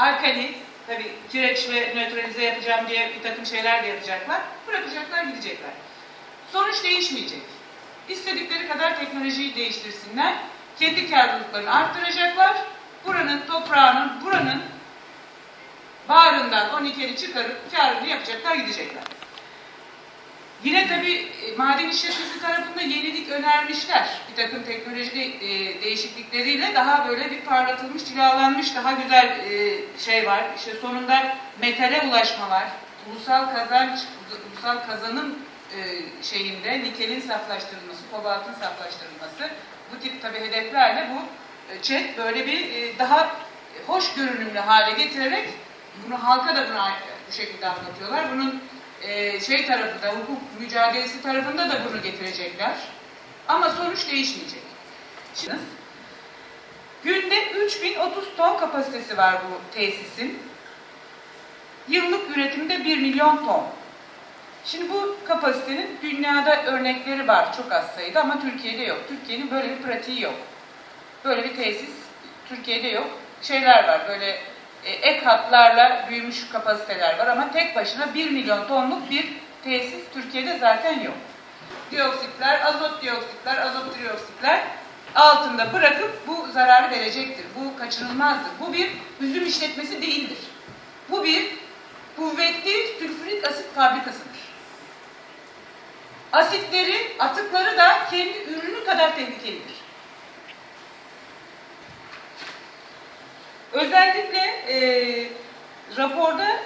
alkali, tabii kireç ve nötralize yapacağım diye bir takım şeyler de yapacaklar. Bırakacaklar, gidecekler. Sonuç değişmeyecek. İstedikleri kadar teknolojiyi değiştirsinler. Kendi karlılıklarını arttıracaklar. Buranın toprağının, buranın bağrından o nikeli çıkarıp karını yapacaklar, gidecekler. Yine tabii maden işletmesi tarafında yenilik önermişler. Bir takım teknoloji e, değişiklikleriyle daha böyle bir parlatılmış, cilalanmış, daha güzel e, şey var. İşte sonunda metale ulaşma var. Ulusal kazanç, ulusal kazanım e, şeyinde nikelin saflaştırılması, kobaltın saflaştırılması bu tip tabii hedeflerle bu e, ÇED böyle bir e, daha hoş görünümlü hale getirerek bunu halka da bunu bu şekilde anlatıyorlar. Bunun e, şey tarafında, hukuk mücadelesi tarafında da bunu getirecekler. Ama sonuç değişmeyecek. Şimdi, günde 3030 ton kapasitesi var bu tesisin. Yıllık üretimde 1 milyon ton. Şimdi bu kapasitenin dünyada örnekleri var çok az sayıda ama Türkiye'de yok. Türkiye'nin böyle bir pratiği yok. Böyle bir tesis Türkiye'de yok. Şeyler var böyle ek hatlarla büyümüş kapasiteler var ama tek başına 1 milyon tonluk bir tesis Türkiye'de zaten yok. Dioksitler, azot dioksitler, azot dioksitler altında bırakıp bu zararı verecektir. Bu kaçınılmazdır. Bu bir üzüm işletmesi değildir. Bu bir kuvvetli sülfürik asit fabrikasıdır. Asitleri, atıkları da kendi ürünü kadar tehlikelidir. Özellikle e, raporda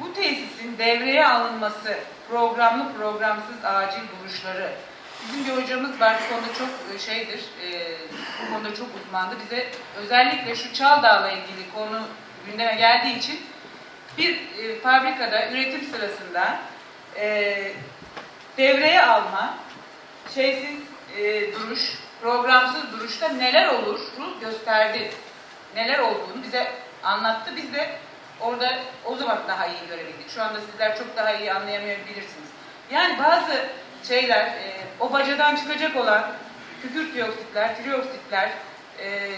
bu tesisin devreye alınması, programlı programsız acil duruşları. Bizim bir hocamız var, bu konuda çok e, şeydir, e, bu konuda çok uzmandı. Bize özellikle şu Çaldağ'la ilgili konu gündeme geldiği için bir e, fabrikada üretim sırasında e, devreye alma, şeysiz e, duruş, programsız duruşta neler olur gösterdi. Neler olduğunu bize anlattı. Biz de orada o zaman daha iyi görebildik. Şu anda sizler çok daha iyi anlayamayabilirsiniz. Yani bazı şeyler, e, o bacadan çıkacak olan kükürt dioksitler, trioksitler e,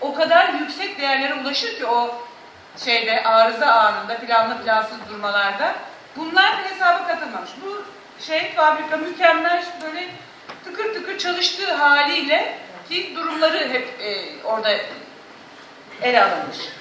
o kadar yüksek değerlere ulaşır ki o şeyde arıza anında planlı plansız durmalarda bunlar hesaba katılmamış. Bu şey fabrika mükemmel böyle tıkır tıkır çalıştığı haliyle ki durumları hep e, orada era é o Ganesha.